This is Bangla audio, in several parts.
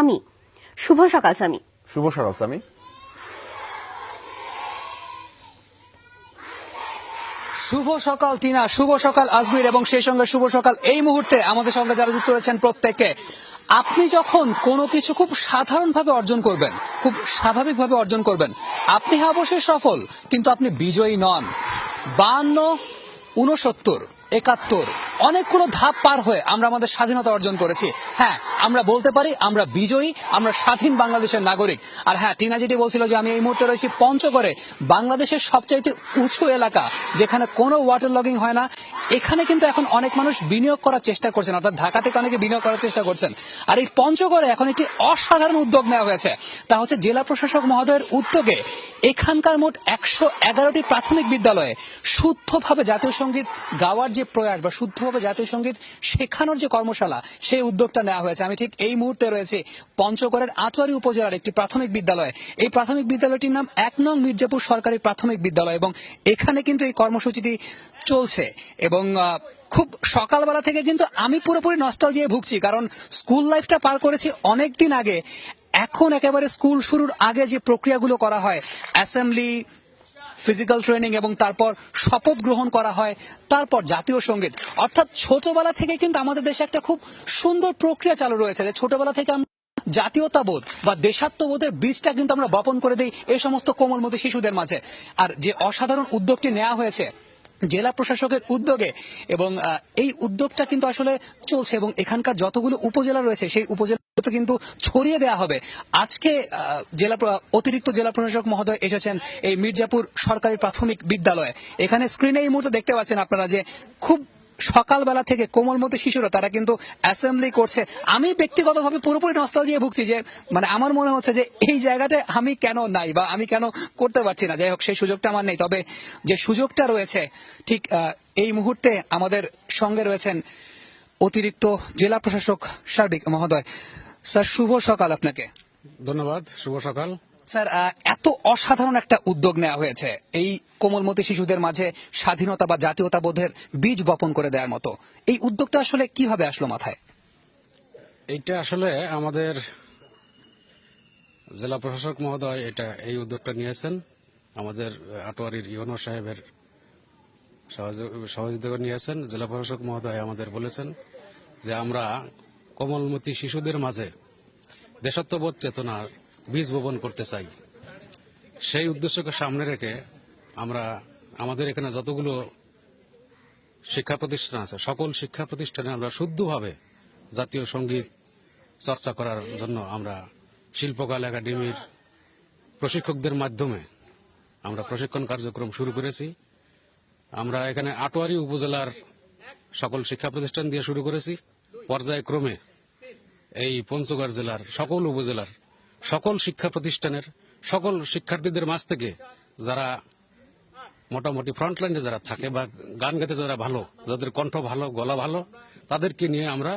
আমি শুভ সকাল সামি শুভ সকাল সামি শুভ সকাল টিনা। শুভ সকাল আজমির। এবং সেই সঙ্গে শুভ সকাল এই মুহূর্তে আমাদের সঙ্গে যারা যুক্ত রয়েছেন প্রত্যেককে আপনি যখন কোনো কিছু খুব সাধারণভাবে অর্জন করবেন খুব স্বাভাবিকভাবে অর্জন করবেন আপনি হ্যাঁ অবশ্যই সফল কিন্তু আপনি বিজয়ী নন। বান্ন উনসত্তর একাত্তর অনেকগুলো ধাপ পার হয়ে আমরা আমাদের স্বাধীনতা অর্জন করেছি। হ্যাঁ আমরা বলতে পারি আমরা বিজয়ী, আমরা স্বাধীন বাংলাদেশের নাগরিক। আর হ্যাঁ টিনা বলছিল যে আমি এই মুহূর্তে রয়েছি পঞ্চগড়ে, বাংলাদেশের সবচাইতে উঁচু এলাকা, যেখানে কোনো ওয়াটার লগিং হয় না। এখানে কিন্তু এখন অনেক মানুষ বিনিয়োগ করার চেষ্টা করছেন, অর্থাৎ ঢাকা থেকে অনেকে বিনিয়োগ করার চেষ্টা করছেন। আর এই পঞ্চগড়ে এখন একটি অসাধারণ উদ্যোগ নেওয়া হয়েছে। তা হচ্ছে জেলা প্রশাসক মহোদয়ের উদ্যোগে এখানকার মোট একশো এগারোটি প্রাথমিক বিদ্যালয়ে শুদ্ধভাবে জাতীয় সংগীত গাওয়ার যে প্রয়াস বা শুদ্ধভাবে জাতীয় সংগীত শেখানোর যে কর্মশালা, সেই উদ্যোগটা নেওয়া হয়েছে। আমি ঠিক এই মুহূর্তে রয়েছে পঞ্চগড়ের আটোয়ারি উপজেলার একটি প্রাথমিক বিদ্যালয়। এই প্রাথমিক বিদ্যালয়টির নাম এক নং মির্জাপুর সরকারি প্রাথমিক বিদ্যালয় এবং এখানে কিন্তু এই কর্মসূচিটি চলছে এবং খুব সকালবেলা থেকে কিন্তু আমি পুরোপুরি নস্টাল দিয়ে ভুগছি কারণ স্কুল লাইফটা পার করেছি অনেক দিন আগে। এখন একেবারে স্কুল শুরুর আগে যে প্রক্রিয়াগুলো করা হয় অ্যাসেম্বলি ফিজিক্যাল ট্রেনিং এবং তারপর শপথ গ্রহণ করা হয়, তারপর জাতীয় সংগীত। অর্থাৎ ছোটবেলা থেকে কিন্তু আমাদের দেশে একটা খুব সুন্দর প্রক্রিয়া চালু রয়েছে যে ছোটবেলা থেকে আমরা জাতীয়তাবোধ বা দেশাত্মবোধের বীজটা কিন্তু আমরা বপন করে দিই এই সমস্ত কোমলমতি শিশুদের মাঝে। আর যে অসাধারণ উদ্যোগটি নেওয়া হয়েছে জেলা প্রশাসকের উদ্যোগে এবং এই উদ্যোগটা কিন্তু আসলে চলছে এবং এখানকার যতগুলো উপজেলা রয়েছে সেই উপজেলাগুলোতে কিন্তু ছড়িয়ে দেওয়া হবে। আজকে জেলা অতিরিক্ত জেলা প্রশাসক মহোদয় এসেছেন এই মির্জাপুর সরকারি প্রাথমিক বিদ্যালয়ে। এখানে স্ক্রিনে এই মুহূর্তে দেখতে পাচ্ছেন আপনারা যে খুব সকালবেলা থেকে কোমলমতি শিশুরা, তারা কিন্তু অ্যাসেম্বলি করছে। আমি ব্যক্তিগতভাবে পুরোপুরি নস্টালজিয়া ভুগছি যে মানে আমার মনে হচ্ছে যে এই জায়গাটায় আমি কেন নাই বা আমি কেন করতে পারছি না। যাই হোক, সেই সুযোগটা আমার নেই। তবে যে সুযোগটা রয়েছে, ঠিক এই মুহূর্তে আমাদের সঙ্গে রয়েছেন অতিরিক্ত জেলা প্রশাসক সার্বিক মহোদয়। স্যার শুভ সকাল আপনাকে। ধন্যবাদ শুভ সকাল। স্যার এত অসাধারণ একটা উদ্যোগ নেওয়া হয়েছে এই কোমলমতি শিশুদের মাঝে স্বাধীনতা বা জাতীয়তাবোধের বীজ বপন করে দেওয়ার মতো। এই উদ্যোগটা আসলে কীভাবে আসলো মাথায়? এটা আসলে আমাদের জেলা প্রশাসক মহোদয় এটা এই উদ্যোগটা নিয়েছেন। আমাদের আটোয়ারির ইউনো সাহেবের সহযোগ- সহযোগিতা নিয়েছেন। জেলা প্রশাসক মহোদয় আমাদের বলেছেন যে আমরা কোমলমতি শিশুদের মাঝে দেশাত্মবোধ চেতনার বীজ বপন করতে চাই। সেই উদ্দেশ্যকে সামনে রেখে আমরা আমাদের এখানে যতগুলো শিক্ষা প্রতিষ্ঠান আছে, সকল শিক্ষা প্রতিষ্ঠানে আমরা শুদ্ধভাবে জাতীয় সংগীত চর্চা করার জন্য আমরা শিল্পকলা একাডেমির প্রশিক্ষকদের মাধ্যমে আমরা প্রশিক্ষণ কার্যক্রম শুরু করেছি। আমরা এখানে আটোয়ারি উপজেলার সকল শিক্ষা প্রতিষ্ঠান দিয়ে শুরু করেছি। পর্যায়ক্রমে এই পঞ্চগড় জেলার সকল উপজেলার সকল শিক্ষা প্রতিষ্ঠানের সকল শিক্ষার্থীদের মাঝ থেকে যারা মোটামুটি ফ্রন্টলাইনে যারা থাকে বা গান গাইতে যারা ভালো, যাদের কণ্ঠ ভালো, গলা ভালো, তাদেরকে নিয়ে আমরা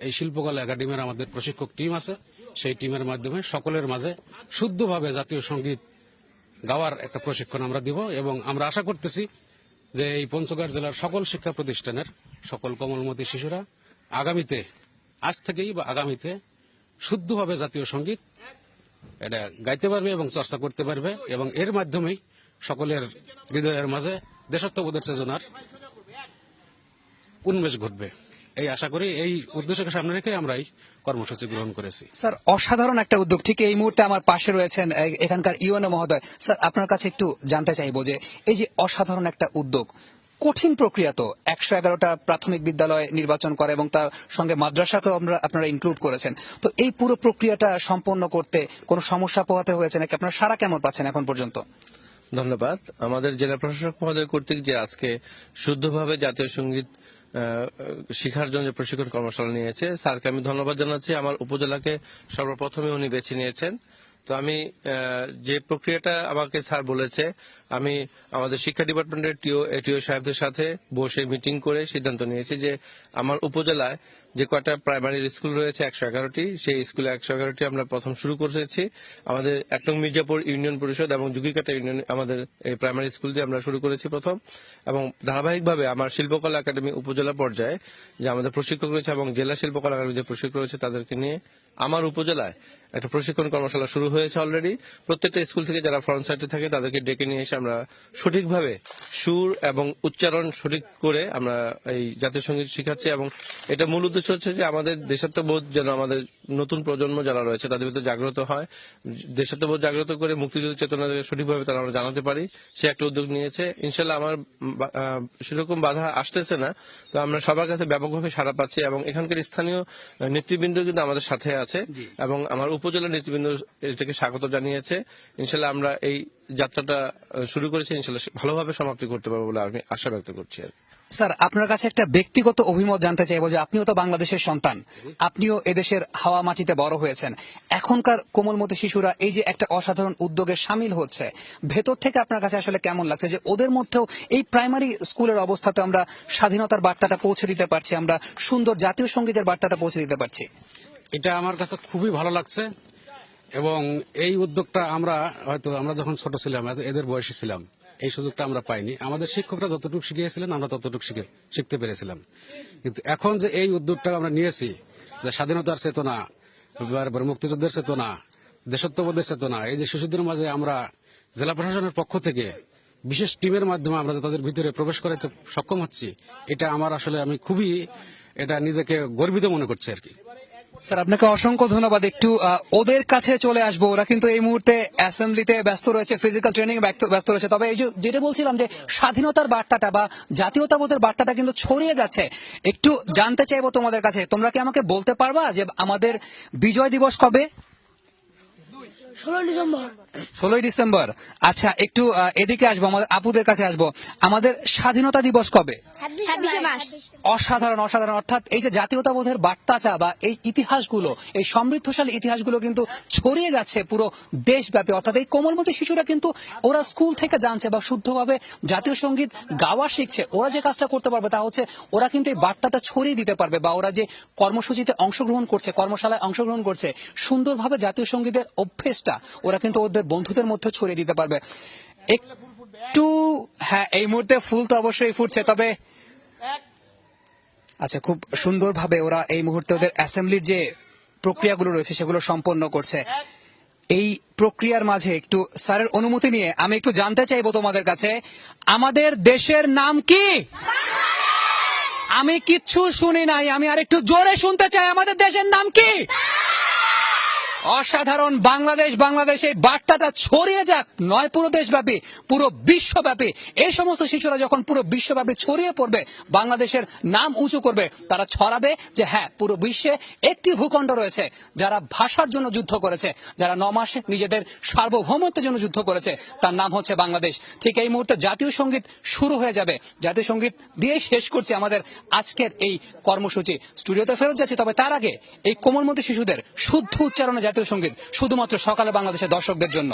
এই শিল্পকলা একাডেমির আমাদের প্রশিক্ষক টিম আছে। সেই টিমের মাধ্যমে সকলের মাঝে শুদ্ধভাবে জাতীয় সংগীত গাওয়ার একটা প্রশিক্ষণ আমরা দিব এবং আমরা আশা করতেছি যে এই পঞ্চগড় জেলার সকল শিক্ষা প্রতিষ্ঠানের সকল কমলমতি শিশুরা আগামীতে আজ থেকেই বা আগামীতে শুদ্ধভাবে জাতীয় সংগীত। এটা গাইতে পারবে এবং চর্চা করতে পারবে এবং এর মাধ্যমেই সকলের হৃদয়ের মাঝে দেশত্ববোধের চেতনার উন্মেষ ঘটবে। এই আশা করি এই উদ্দেশ্যকে সামনে রেখে আমরা এই কর্মসূচি গ্রহণ করেছি। স্যার, অসাধারণ একটা উদ্যোগ। ঠিক এই মুহূর্তে আমার পাশে রয়েছেন এখানকার ইউএনও মহোদয়। স্যার, আপনার কাছে একটু জানতে চাইব যে, এই যে অসাধারণ একটা উদ্যোগ কঠিন প্রক্রিয়া তো। একশো এগারোটা প্রাথমিক বিদ্যালয় নির্বাচন করে এবং তার সঙ্গে মাদ্রাসাকেও আমরা আপনারা ইনক্লুড করেছেন। তো এই পুরো প্রক্রিয়াটা সম্পন্ন করতে কোনো সমস্যা পোহাতে হয়েছে নাকি? আপনারা সারা কেমন পাচ্ছেন এখন পর্যন্ত? ধন্যবাদ। আমাদের জেলা প্রশাসক মহোদয় কর্তৃক যে আজকে শুদ্ধভাবে জাতীয় সংগীত শিখার জন্য প্রশিক্ষণ কর্মশালা নিয়েছে, স্যারকে আমি ধন্যবাদ জানাচ্ছি। আমার উপজেলাকে সর্বপ্রথমে উনি বেছে নিয়েছেন। তো আমি যে প্রক্রিয়াটা আমাকে স্যার বলেছে, আমি আমাদের শিক্ষা ডিপার্টমেন্টের টিও এটিও সাহেবদের সাথে বসে মিটিং করে সিদ্ধান্ত নিয়েছি যে আমার উপজেলায় যে কয়টা প্রাইমারি স্কুল রয়েছে, একশো এগারোটি, সেই স্কুলে একশো এগারোটি আমরা প্রথম শুরু করেছি। আমাদের এক নং মির্জাপুর ইউনিয়ন পরিষদ এবং যুগিকাটা ইউনিয়ন, আমাদের এই প্রাইমারি স্কুল দিয়ে আমরা শুরু করেছি প্রথম। এবং ধারাবাহিকভাবে আমার শিল্পকলা একাডেমি উপজেলা পর্যায়ে যে আমাদের প্রশিক্ষক রয়েছে এবং জেলা শিল্পকলা একাডেমি যে প্রশিক্ষক রয়েছে তাদেরকে নিয়ে আমার উপজেলায় একটা প্রশিক্ষণ কর্মশালা শুরু হয়েছে অলরেডি প্রত্যেকটা স্কুল থেকে যারা ফ্রন্ট সাইডে থাকে, তাদেরকে ডেকে নিয়ে এসে আমরা সঠিকভাবে সুর এবং উচ্চারণ সঠিক করে আমরা এই জাতীয় সংগীত শিখাচ্ছি এবং এটা মূল উদ্দেশ্য হচ্ছে যে আমাদের দেশাত্মবোধ যেন আমাদের নতুন প্রজন্ম যারা রয়েছে, তাদের ভিতরে জাগ্রত হয়। দেশাত্মবোধ জাগ্রত করে মুক্তিযুদ্ধ চেতনা সঠিকভাবে তারা আমরা জানাতে পারি। সে একটা উদ্যোগ নিয়েছে। ইনশাল্লাহ আমার সেরকম বাধা আসতেছে না। তো আমরা সবার কাছে ব্যাপকভাবে সাড়া পাচ্ছি এবং এখানকার স্থানীয় নেতৃবৃন্দ কিন্তু আমাদের সাথে আছে। এবং আমার উপজেলা নেতৃবৃন্দ এটাকে স্বাগত জানিয়েছে। ইনশাল্লাহ আমরা এই যাত্রাটা শুরু করেছি। ইনশাল্লাহ ভালোভাবে সমাপ্তি করতে পারব বলে আমি আশা ব্যক্ত করছি আর স্যার আপনার কাছে একটা ব্যক্তিগত অভিমত জানতে চাইব যে আপনিও তো বাংলাদেশের সন্তান। আপনিও এদেশের হাওয়া মাটিতে বড় হয়েছেন। এখনকার কোমলমতি শিশুরা এই যে একটা অসাধারণ উদ্যোগে সামিল হচ্ছে ভেতর থেকে আপনার কাছে আসলে কেমন লাগছে যে ওদের মধ্যেও এই প্রাইমারি স্কুলের অবস্থাতে আমরা স্বাধীনতার বার্তাটা পৌঁছে দিতে পারছি আমরা সুন্দর জাতীয় সঙ্গীতের বার্তাটা পৌঁছে দিতে পারছি? এটা আমার কাছে খুবই ভালো লাগছে। এবং এই উদ্যোগটা আমরা হয়তো, আমরা যখন ছোট ছিলাম এদের বয়সী ছিলাম, এই সুযোগটা আমরা পাইনি। আমাদের শিক্ষকরা যতটুকু শিখিয়েছিলেন, আমরা ততটুকু শিখে, শিখতে পেরেছিলাম। কিন্তু এখন যে এই উদ্যোগটা আমরা নিয়েছি, যে স্বাধীনতার চেতনা মুক্তিযুদ্ধের চেতনা, দেশত্ববোধের চেতনা, এই যে শিশুদের মাঝে আমরা জেলা প্রশাসনের পক্ষ থেকে বিশেষ টিমের মাধ্যমে আমরা তাদের ভিতরে প্রবেশ করাতে সক্ষম হচ্ছি, এটা আমার আসলে আমি খুবই, এটা নিজেকে গর্বিত মনে করছি আর কি। স্যার, আপনাকে অসংখ্য ধন্যবাদ। একটু ওদের কাছে চলে আসব। ওরা কিন্তু এই মুহূর্তে অ্যাসেম্বলিতে ব্যস্ত রয়েছে ফিজিক্যাল ট্রেনিং ব্যস্ত রয়েছে। তবে এই যেটা বলছিলাম যে, স্বাধীনতার বার্তাটা বা জাতীয়তাবোধের বার্তাটা কিন্তু ছড়িয়ে গেছে। একটু জানতে চাইব তোমাদের কাছে। তোমরা কি আমাকে বলতে পারবা যে আমাদের বিজয় দিবস কবে? ষোলোই ডিসেম্বর। আচ্ছা একটু এদিকে আসব আমাদের আপুদের কাছে আসব। আমাদের স্বাধীনতা দিবস কবে? অসাধারণ অসাধারণ। অর্থাৎ এই যে জাতীয়তাবোধের বার্তাচা বা এই ইতিহাসগুলো এই সমৃদ্ধশালী ইতিহাসগুলো কিন্তু ছড়িয়ে যাচ্ছে পুরো দেশব্যাপী। অর্থাৎ এই কোমলমতি শিশুরা কিন্তু ওরা স্কুল থেকে জানছে বা শুদ্ধভাবে জাতীয় সংগীত গাওয়া শিখছে। ওরা যে কাজটা করতে পারবে তা হচ্ছে ওরা কিন্তু এই বার্তাটা ছড়িয়ে দিতে পারবে বা ওরা যে কর্মসূচিতে অংশগ্রহণ করছে কর্মশালায় অংশগ্রহণ করছে সুন্দরভাবে জাতীয় সঙ্গীতের অভ্যেসটা ওরা কিন্তু ওদের বন্ধুদের মধ্যে ছড়িয়ে দিতে পারবে। একটু হ্যাঁ এই মুহূর্তে ফুল তো অবশ্যই ফুটছে, তবে আচ্ছা খুব সুন্দরভাবে ওরা এই মুহূর্তে ওদের অ্যাসেম্বলির যে প্রক্রিয়াগুলো রয়েছে, সেগুলো সম্পন্ন করছে। এই প্রক্রিয়ার মাঝে একটু স্যারের অনুমতি নিয়ে আমি একটু জানতে চাইব তোমাদের কাছে, আমাদের দেশের নাম কি? আমি কিচ্ছু শুনি নাই, আমি আর একটু জোরে শুনতে চাই, আমাদের দেশের নাম কি? অসাধারণ বাংলাদেশ বাংলাদেশ বার্তাটা ছড়িয়ে যাক। নয়, পুরো দেশব্যাপী, পুরো বিশ্বব্যাপী। এই সমস্ত শিশুরা যখন পুরো বিশ্বব্যাপী ছড়িয়ে পড়বে, বাংলাদেশের নাম উঁচু করবে, তারা ছড়াবে যে হ্যাঁ পুরো বিশ্বে একটি ভূখণ্ড রয়েছে, যারা ভাষার জন্য যুদ্ধ করেছে, যারা ন মাসে নিজেদের সার্বভৌমত্বের জন্য যুদ্ধ করেছে, তার নাম হচ্ছে বাংলাদেশ। ঠিক এই মুহূর্তে জাতীয় সংগীত শুরু হয়ে যাবে। জাতীয় সংগীত দিয়ে শেষ করছি আমাদের আজকের এই কর্মসূচি। স্টুডিওতে ফেরত যাচ্ছি, তবে তার আগে এই কোমলমতি শিশুদের শুদ্ধ উচ্চারণে জাতীয় সংগীত শুধুমাত্র সকালে বাংলাদেশের দর্শকদের জন্য।